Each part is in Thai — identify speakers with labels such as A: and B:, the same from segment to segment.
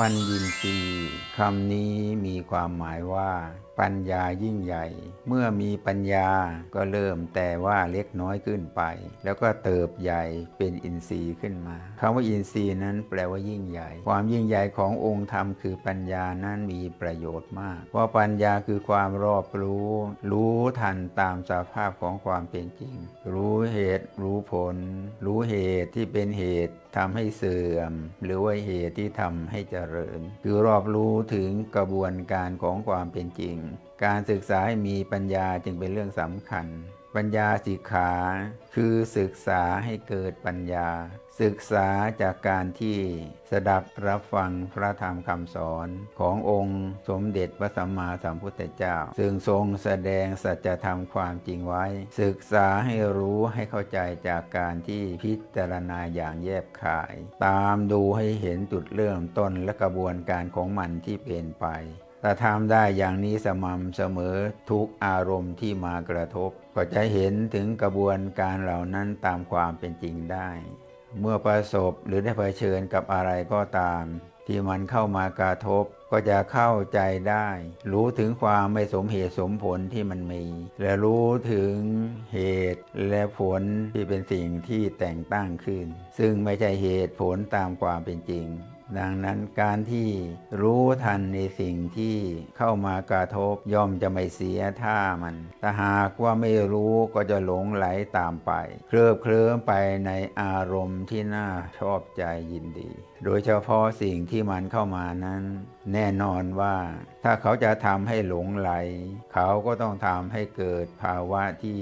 A: ปัญญินทรีย์คำนี้มีความหมายว่า ปัญญายิ่งใหญ่ เมื่อมีปัญญาก็เริ่มแต่ว่าเล็กน้อยขึ้นไป แล้วก็เติบใหญ่เป็นอินทรีย์ขึ้นมาคำว่าอินทรีย์นั้นแปลว่ายิ่งใหญ่ ความยิ่งใหญ่ขององค์ธรรมคือปัญญานั้นมีประโยชน์มาก เพราะปัญญาคือความรอบรู้ รู้ทันตามสภาพของความเป็นจริง รู้เหตุรู้ผล รู้เหตุที่เป็นเหตุทำให้เสื่อม หรือว่าเหตุที่ทำให้เจริญ คือรอบรู้ถึงกระบวนการของความเป็นจริง การศึกษาให้มีปัญญาจึงเป็นเรื่องสำคัญ ปัญญาสิกขา คือศึกษาให้เกิดปัญญา ศึกษาจากการที่สดับรับฟังพระธรรมคำสอนขององค์สมเด็จพระสัมมาสัมพุทธเจ้า ซึ่งทรงแสดงสัจธรรมความจริงไว้ ศึกษาให้รู้ให้เข้าใจจากการที่พิจารณาอย่างแยบคาย ตามดูให้เห็นจุดเริ่มต้นและกระบวนการของมันที่เป็นไปถ้าทำได้อย่างนี้สม่ำเสมอทุกอารมณ์ที่มากระทบ ก็จะเห็นถึงกระบวนการเหล่านั้นตามความเป็นจริงได้ เมื่อประสบหรือได้เผชิญกับอะไรก็ตาม ที่มันเข้ามากระทบ ก็จะเข้าใจได้ รู้ถึงความไม่สมเหตุสมผลที่มันมี และรู้ถึงเหตุและผลที่เป็นสิ่งที่แต่งตั้งขึ้น ซึ่งไม่ใช่เหตุผลตามความเป็นจริงดังนั้นการที่รู้ทันในสิ่งที่เข้ามากระทบย่อมจะไม่เสียท่ามันแต่หากว่าไม่รู้ก็จะหลงไหลตามไป เคลิบเคลิ้มไปในอารมณ์ที่น่าชอบใจยินดี โดยเฉพาะสิ่งที่มันเข้ามานั้น แนนอนว่าถ้าเขาจะทำให้หลงไหล เขาก็ต้องทำให้เกิดภาวะที่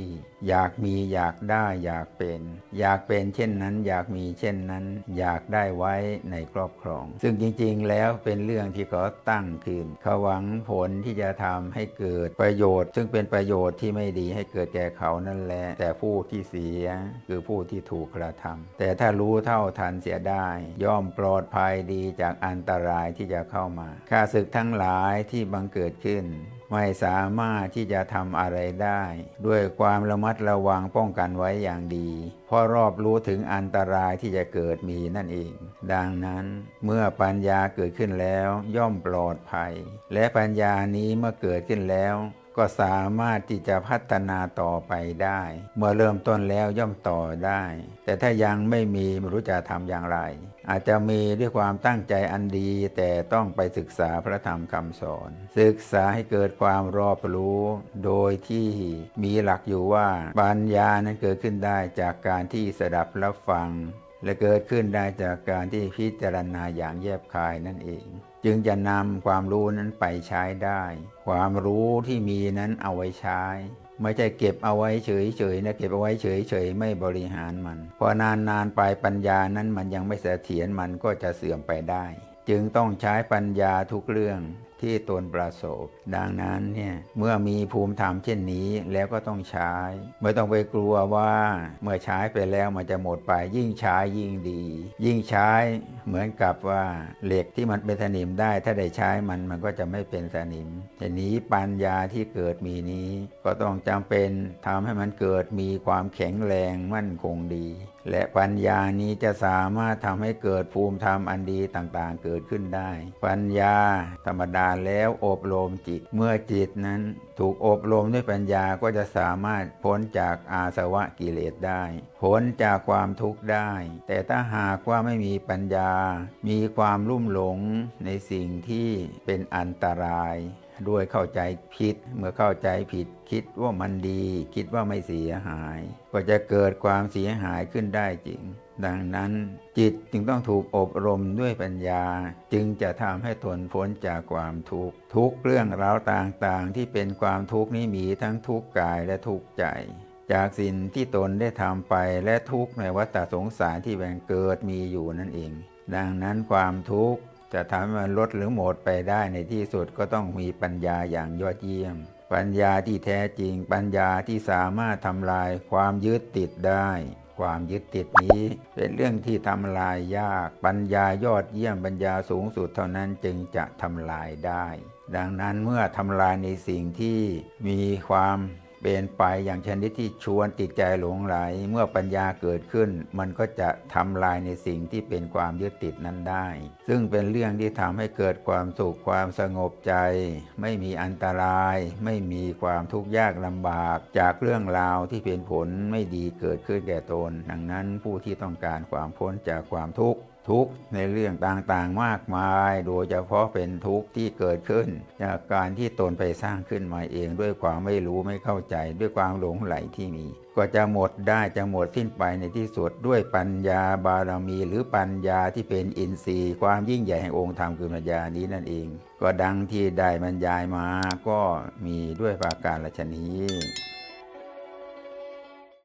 A: อยากมีอยากได้อยากเป็น อยากเป็นเช่นนั้น อยากมีเช่นนั้น อยากได้ไว้ในครอบครอง ซึ่งจริงๆ แล้วเป็นเรื่องที่เขาตั้งขึ้นเขาหวังผลที่จะทำให้เกิดประโยชน์ ซึ่งเป็นประโยชน์ที่ไม่ดีให้เกิดแก่เขานั่นแหละ แต่ผู้ที่เสียคือผู้ที่ถูกกระทำแต่ถ้ารู้เท่าทันเสียได้ ย่อมปลอดภัยดีจากอันตรายที่จะเข้ามาข้าศึกทั้งหลายที่บังเกิดขึ้น ไม่สามารถที่จะทำอะไรได้ ด้วยความระมัดระวังป้องกันไว้อย่างดี เพราะรอบรู้ถึงอันตรายที่จะเกิดมีนั่นเอง ดังนั้นเมื่อปัญญาเกิดขึ้นแล้วย่อมปลอดภัย และปัญญานี้เมื่อเกิดขึ้นแล้ว ก็สามารถที่จะพัฒนาต่อไปได้ เมื่อเริ่มต้นแล้วย่อมต่อได้ แต่ถ้ายังไม่มีไม่รู้จะทำอย่างไร อาจจะมีด้วยความตั้งใจอันดี แต่ต้องไปศึกษาพระธรรมคำสอน ศึกษาให้เกิดความรอบรู้ โดยที่มีหลักอยู่ว่าปัญญานั้นเกิดขึ้นได้จากการที่สดับรับฟัง และเกิดขึ้นได้จากการที่พิจารณาอย่างแยบคายนั่นเอง จึงจะนำความรู้นั้นไปใช้ได้ ความรู้ที่มีนั้นเอาไว้ใช้ ไม่ใช่เก็บเอาไว้เฉยๆนะเก็บเอาไว้เฉยๆไม่บริหารมัน พอนานๆไปปัญญานั้นมันยังไม่เสถียรมันก็จะเสื่อมไปได้ จึงต้องใช้ปัญญาทุกเรื่อง ที่ตนประสบ ดังนั้นเนี่ยเมื่อมีภูมิธรรมเช่นนี้แล้วก็ต้องใช้ ไม่ต้องไปกลัวว่าเมื่อใช้ไปแล้วมันจะหมดไปยิ่งใช้ยิ่งดี ยิ่งใช้เหมือนกับว่าเหล็กที่มันเป็นสนิมได้ ถ้าได้ใช้มันมันก็จะไม่เป็นสนิมทีนี้ปัญญาที่เกิดมีนี้ ก็ต้องจำเป็นทำให้มันเกิดมีความแข็งแรงมั่นคงดี และปัญญานี้จะสามารถทำให้เกิดภูมิธรรมอันดีต่างๆ เกิดขึ้นได้ ปัญญาธรรมดาแล้วอบรมจิต เมื่อจิตนั้นถูกอบรมด้วยปัญญาก็จะสามารถพ้นจากอาสวะกิเลสได้ พ้นจากความทุกข์ได้ แต่ถ้าหากว่าไม่มีปัญญา มีความลุ่มหลงในสิ่งที่เป็นอันตรายด้วยเข้าใจผิด เมื่อเข้าใจผิด คิดว่ามันดี คิดว่าไม่เสียหาย ก็จะเกิดความเสียหายขึ้นได้จริง ดังนั้นจิตจึงต้องถูกอบรมด้วยปัญญา จึงจะทำให้ทนพ้นจากความทุกข์ทุกเรื่องราวต่างๆ ที่เป็นความทุกข์นี้มีทั้งทุกข์กายและทุกข์ใจจากสิ่งที่ตนได้ทำไปและทุกข์ในวัฏสงสารที่แบ่งเกิดมีอยู่นั่นเอง ดังนั้นความทุกข์จะทำให้มันลดหรือหมดไปได้ในที่สุดก็ต้องมีปัญญาอย่างยอดเยี่ยม ปัญญาที่แท้จริง ปัญญาที่สามารถทำลายความยึดติดได้ ความยึดติดนี้ เป็นเรื่องที่ทำลายยาก ปัญญายอดเยี่ยมปัญญาสูงสุดเท่านั้นจึงจะทำลายได้ ดังนั้นเมื่อทำลายในสิ่งที่มีความ เป็นไปอย่างชนิดที่ชวนติดใจหลงไหล เมื่อปัญญาเกิดขึ้น มันก็จะทำลายในสิ่งที่เป็นความยึดติดนั้นได้ ซึ่งเป็นเรื่องที่ทำให้เกิดความสุขความสงบใจ ไม่มีอันตราย ไม่มีความทุกข์ยากลำบากจากเรื่องราวที่เป็นผลไม่ดีเกิดขึ้นแก่ตน ดังนั้นผู้ที่ต้องการความพ้นจากความทุกข์ ทุกข์ในเรื่องต่างๆมากมาย โดยเฉพาะเป็นทุกข์ที่เกิดขึ้น จากการที่ตนไปสร้างขึ้นมาเองด้วยความไม่รู้ไม่เข้าใจด้วยความหลงไหลที่มี ก็จะหมดได้จะหมดสิ้นไปในที่สุดด้วยปัญญาบารมีหรือปัญญาที่เป็นอินทรีย์ ความยิ่งใหญ่แห่งองค์ธรรมคือปัญญานี้นั่นเอง ก็ดังที่ได้บรรยายมาก็มีด้วยประการละชนี้